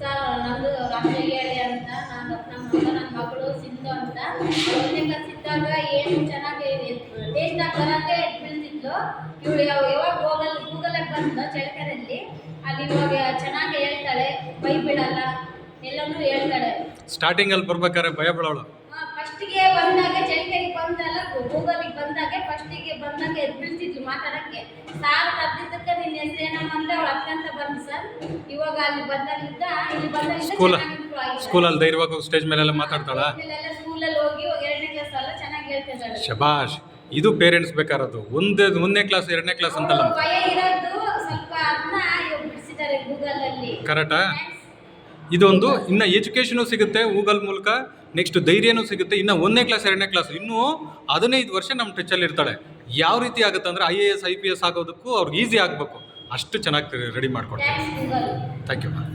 Sir ನಂದು ರಾಮಲಿಂಗೇಳಿ ಅಂತ ನಾನು ನಮ್ಮ ನನ್ನ ಮಗಳು ಸಿಂಧು ಅಂತ. ಒಂದನೇ ಕ್ಲಾಸ್ ಇದ್ದಾಗ ಏನು ಚೆನ್ನಾಗಿ ದೇಶದಾಗ ಬರೋಕ್ಕೆ ಬೀಳ್ತಿದ್ಲು ಇವಳು ಯಾವ ಯಾವಾಗ ಗೂಗಲ್ ಗೂಗಲಾಗ ಬಂದು ಚಳಕೆರೆಯಲ್ಲಿ ಅಲ್ಲಿ ಇವಾಗ ಚೆನ್ನಾಗಿ ಹೇಳ್ತಾಳೆ. ಭಯ ಬಿಡಲ್ಲ. ಎಲ್ಲನೂ ಹೇಳ್ತಾಳೆ. ಸ್ಟಾರ್ಟಿಂಗಲ್ಲಿ ಬರ್ಬೇಕಾದ್ರೆ ಭಯ ಬೀಳೋಳು. ಫಸ್ಟಿಗೆ ಬಂದಾಗ ಚಳಿಕೆರೆಗೆ ಬಂದಲ್ಲ. ಗೂಗಲಿಗೆ ಬಂದಾಗ ಫಸ್ಟಿಗೆ ಬಂದಾಗ ಎದ್ ಬೀಳ್ತಿದ್ಲು ಮಾತಾಡಕ್ಕೆ. Sir sir. ಇವಾಗ ಅಲ್ಲಿ ಇಲ್ಲಿ ಸ್ಕೂಲ್. ಸ್ಕೂಲಲ್ಲಿ ಧೈರ್ಯವಾಗಿ ಸ್ಟೇಜ್ ಮೇಲೆಲ್ಲ ಮಾತಾಡ್ತಾಳ? ಸ್ಕೂಲಲ್ಲಿ ಹೋಗಿ ಇವಾಗ ಎರಡನೇ ಕ್ಲಾಸ್ ಚೆನ್ನಾಗಿ ಹೇಳ್ತಿದ್ದಾಳೆ. ಶಬಾಷ್ ಇದು ಪೇರೆಂಟ್ಸ್ ಬೇಕಾರದು ಒಂದೇ ಒಂದನೇ ಕ್ಲಾಸ್ ಎರಡನೇ ಕ್ಲಾಸ್ ಅಂತಲ್ಲ. ಭಯ ಇರೋದು ಸ್ವಲ್ಪ ಅದನ್ನ ಇವಾಗ ಬಿಡಿಸಿದ್ದಾರೆ ಗೂಗಲ್ ಅಲ್ಲಿ ಕರೆಕ್ಟಾ ಇದೊಂದು ಇನ್ನು ಎಜುಕೇಷನು ಸಿಗುತ್ತೆ ಗೂಗಲ್ ಮೂಲಕ. ನೆಕ್ಸ್ಟ್ ಧೈರ್ಯನೂ ಸಿಗುತ್ತೆ. ಇನ್ನು ಒಂದನೇ ಕ್ಲಾಸ್ ಎರಡನೇ ಕ್ಲಾಸ್ ಇನ್ನೂ ಹದಿನೈದು ವರ್ಷ ನಮ್ಮ ಟಚಲ್ಲಿ ಇರ್ತಾಳೆ ಯಾವ ರೀತಿ ಆಗುತ್ತೆ ಅಂದರೆ I A S I P S ಆಗೋದಕ್ಕೂ ಅವ್ರಿಗೆ ಈಸಿ ಆಗಬೇಕು. ಅಷ್ಟು ಚೆನ್ನಾಗಿ ರೆಡಿ ಮಾಡಿಕೊಡ್ತೀನಿ. Thank you